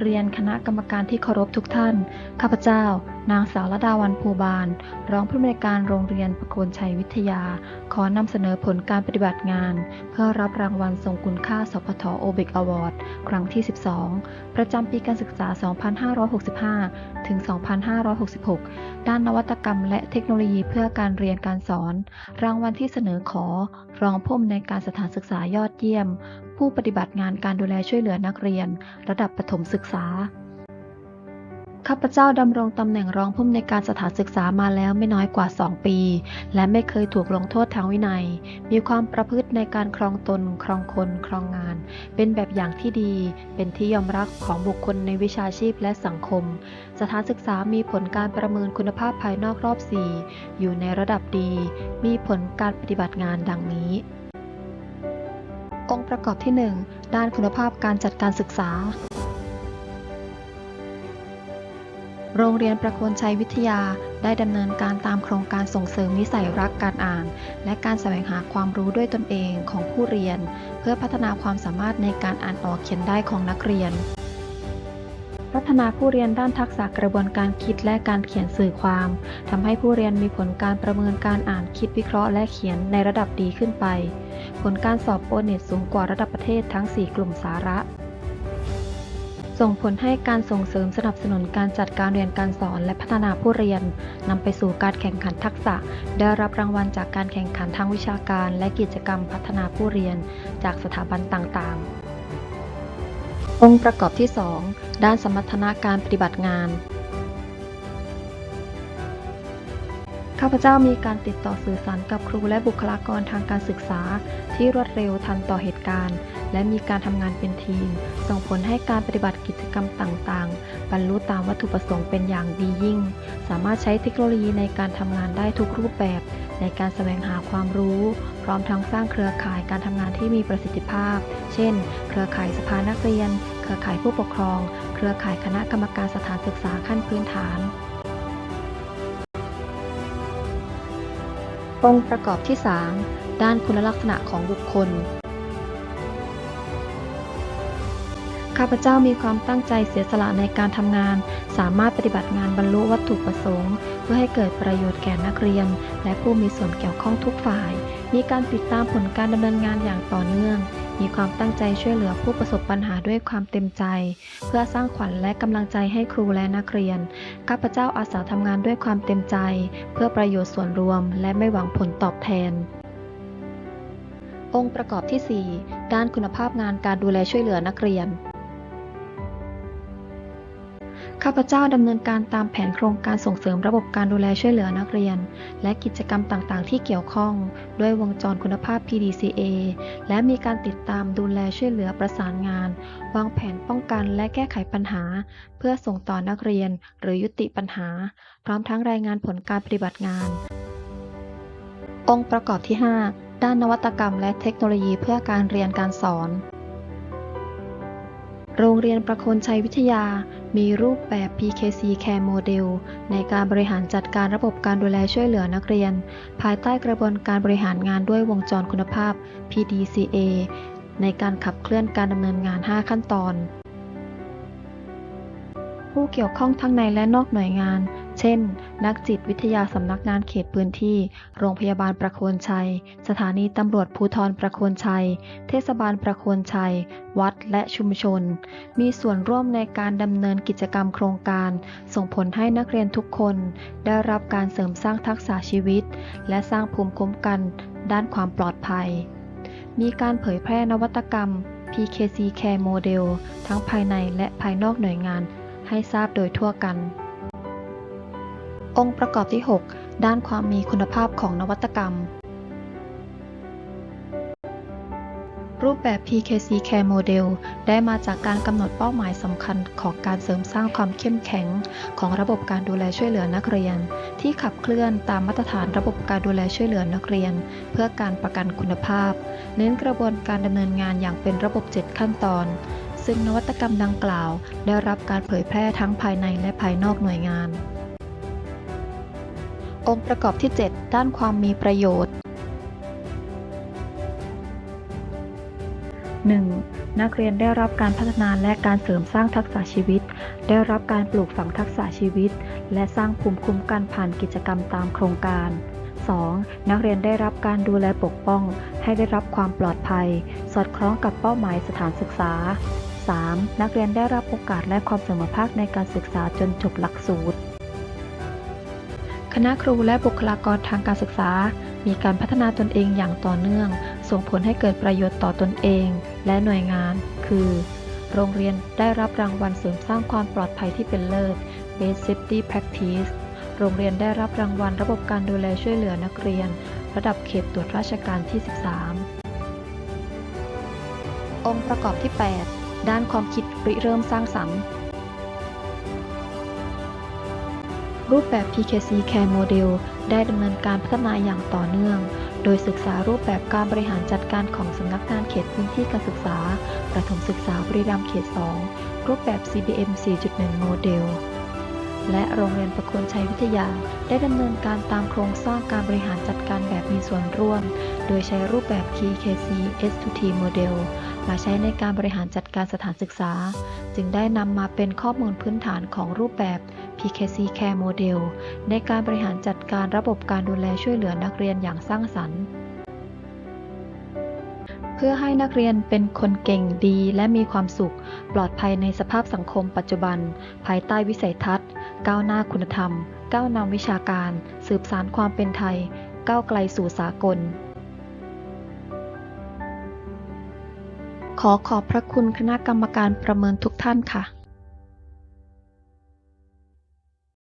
เรียนคณะกรรมการที่เคารพทุกท่าน ข้าพเจ้า นางสาวรดาวันภูบาล รองผู้อำนวยการโรงเรียนประโคนชัยวิทยา ขอนำเสนอผลการปฏิบัติงาน เพื่อรับรางวัลทรงคุณค่าสพทโอเบกอวอร์ดครั้งที่ 12 ประจำปีการศึกษา 2565 ถึง 2566 ด้านนวัตกรรมและเทคโนโลยีเพื่อการเรียนการสอน รางวัลที่เสนอขอ รองผู้อำนวยการสถานศึกษายอดเยี่ยม ผู้ปฏิบัติงานการดูแลช่วยเหลือนักเรียน ระดับประถมศึกษา ข้าพเจ้าดำรงตำแหน่งรองผู้อำนวยการสถานศึกษามาแล้วไม่น้อยกว่า 2 ปี และไม่เคยถูกลงโทษทางวินัย มีความประพฤติในการครองตน ครองคน ครองงาน เป็นแบบอย่างที่ดี เป็นที่ยอมรับของบุคคลในวิชาชีพและสังคม สถานศึกษามีผลการประเมินคุณภาพภายนอกรอบ 4 อยู่ในระดับดี มีผลการปฏิบัติงานดังนี้ องค์ประกอบที่ 1 ด้านคุณภาพการจัดการศึกษา โรงเรียนประโคนชัยวิทยาได้ดำเนินการตามโครงการส่งเสริมนิสัยรักการอ่าน และการแสวงหาความรู้ด้วยตนเองของผู้เรียน เพื่อพัฒนาความสามารถในการอ่านออกเขียนได้ของนักเรียน พัฒนาผู้เรียนด้านทักษะกระบวนการคิดและการเขียนสื่อความทำให้ผู้เรียนมีผลการประเมินการอ่านคิดวิเคราะห์และเขียนในระดับดีขึ้นไป ผลการสอบโอเน็ตสูงกว่าระดับประเทศทั้ง 4 กลุ่มสาระ ส่งผลให้การส่งเสริมสนับสนุนการจัดการเรียนการสอนและพัฒนาผู้เรียนนำไปสู่การแข่งขันทักษะ ได้รับรางวัลจากการแข่งขันทางวิชาการ และกิจกรรมพัฒนาผู้เรียนจากสถาบันต่างๆ องค์ประกอบที่ 2 ด้านสมรรถนะการปฏิบัติงาน ข้าพเจ้ามีการติดต่อสื่อสารกับครูและบุคลากรทางการศึกษา ที่รวดเร็วทันต่อเหตุการณ์ และมีการทำงานเป็นทีม ส่งผลให้การปฏิบัติกิจกรรมต่างๆ บรรลุตามวัตถุประสงค์เป็นอย่างดียิ่ง สามารถใช้เทคโนโลยีในการทำงานได้ทุกรูปแบบ ในการแสวงหาความรู้ พร้อมทั้งสร้างเครือข่ายการทำงานที่มีประสิทธิภาพ เช่น เครือข่ายสภานักเรียน เครือข่ายผู้ปกครอง เครือข่ายคณะกรรมการสถานศึกษาขั้นพื้นฐาน องค์ประกอบที่ 3 ด้านคุณลักษณะของบุคคล ข้าพเจ้ามีความตั้งใจเสียสละในการทำงาน สามารถปฏิบัติงานบรรลุวัตถุประสงค์ เพื่อให้เกิดประโยชน์แก่นักเรียน และผู้มีส่วนเกี่ยวข้องทุกฝ่าย มีการติดตามผลการดำเนินงานอย่างต่อเนื่อง มีความตั้งใจช่วยเหลือผู้ประสบปัญหาด้วยความเต็มใจ เพื่อสร้างขวัญและกำลังใจให้ครูและนักเรียน ข้าพเจ้าอาสาทำงานด้วยความเต็มใจ เพื่อประโยชน์ส่วนรวม และไม่หวังผลตอบแทน องค์ประกอบที่ 4 ด้านคุณภาพงานการดูแลช่วยเหลือนักเรียน ข้าพเจ้าดำเนินการตามแผนโครงการส่งเสริมระบบการดูแลช่วยเหลือนักเรียน และกิจกรรมต่างๆ ที่เกี่ยวข้อง ด้วยวงจรคุณภาพ PDCA และมีการติดตามดูแลช่วยเหลือประสานงาน วางแผนป้องกันและแก้ไขปัญหา เพื่อส่งต่อนักเรียน หรือยุติปัญหา พร้อมทั้งรายงานผลการปฏิบัติงาน องค์ประกอบที่ 5 ด้านนวัตกรรมและเทคโนโลยีเพื่อการเรียนการสอน โรงเรียนประโคนชัยวิทยา มีรูปแบบ PKC Care Model ในการบริหารจัดการระบบการดูแลช่วยเหลือนักเรียน ภายใต้กระบวนการบริหารงานด้วยวงจรคุณภาพ PDCA ในการขับเคลื่อนการดำเนินงาน 5 ขั้นตอน ผู้เกี่ยวข้องทั้งในและนอกหน่วยงาน เช่น นักจิตวิทยาสำนักงานเขตพื้นที่ โรงพยาบาลประโคนชัย สถานีตำรวจภูธรประโคนชัย เทศบาลประโคนชัย วัดและชุมชน มีส่วนร่วมในการดำเนินกิจกรรมโครงการ ส่งผลให้นักเรียนทุกคน ได้รับการเสริมสร้างทักษะชีวิต และสร้างภูมิคุ้มกัน ด้านความปลอดภัย มีการเผยแพร่นวัตกรรม PKC Care Model ทั้งภายในและภายนอกหน่วยงานให้ทราบโดยทั่วกัน องค์ประกอบที่ 6 ด้านความมีคุณภาพของนวัตกรรม รูปแบบ PKC Care Model ได้มาจากการกำหนดเป้าหมายสำคัญของการเสริมสร้างความเข้มแข็ง ของระบบการดูแลช่วยเหลือนักเรียน ที่ขับเคลื่อนตามมาตรฐานระบบการดูแลช่วยเหลือนักเรียน เพื่อการประกันคุณภาพ เน้นกระบวนการดำเนินงานอย่างเป็นระบบ 7 ขั้นตอนซึ่งนวัตกรรมดังกล่าว ได้รับการเผยแพร่ทั้งภายในและภายนอกหน่วยงาน องค์ประกอบที่ 7 ด้านความมีประโยชน์ 1. นักเรียนได้รับการพัฒนาและการเสริมสร้างทักษะชีวิต ได้รับการปลูกฝังทักษะชีวิต และสร้างภูมิคุ้มกันผ่านกิจกรรมตามโครงการ 2. นักเรียนได้รับการดูแลปกป้อง ให้ได้รับความปลอดภัย สอดคล้องกับเป้าหมายสถานศึกษา 3. นักเรียนได้รับโอกาสและความเสมอภาคในการศึกษาจนจบหลักสูตร คณะครูและบุคลากรทางการศึกษา มีการพัฒนาตนเองอย่างต่อเนื่อง ส่งผลให้เกิดประโยชน์ต่อตนเอง และหน่วยงาน คือ โรงเรียนได้รับรางวัลเสริมสร้างความปลอดภัยที่เป็นเลิศ Best Safety Practice โรงเรียนได้รับรางวัลระบบการดูแลช่วยเหลือนักเรียน ระดับเขตตรวจราชการที่ 13 องค์ประกอบที่ 8 ด้านความคิดริเริ่มสร้างสรรค์ รูปแบบ PKC Care Model ได้ดำเนินการพัฒนาอย่างต่อเนื่อง โดยศึกษารูปแบบการบริหารจัดการของสำนักงานเขตพื้นที่การศึกษา ประถมศึกษาบริรัมย์เขต 2 รูปแบบ CBM 4.1 Model และโรงเรียนประโคนชัยวิทยา ได้ดำเนินการตามโครงสร้างการบริหารจัดการแบบมีส่วนร่วม โดยใช้รูปแบบ PKC S2T Model มาใช้ในการบริหารจัดการสถานศึกษา จึงได้นำมาเป็นข้อมูลพื้นฐานของรูปแบบ PKC Care Model ในการบริหารจัดการระบบการดูแลช่วยเหลือนักเรียนอย่างสร้างสรรค์ เพื่อให้นักเรียนเป็นคนเก่งดีและมีความสุข ปลอดภัยในสภาพสังคมปัจจุบัน ภายใต้วิสัยทัศน์ ก้าวหน้าคุณธรรม ก้าวนำวิชาการ สืบสานความเป็นไทย ก้าวไกลสู่สากลขอขอบพระคุณคณะกรรมการประเมินทุกท่านค่ะ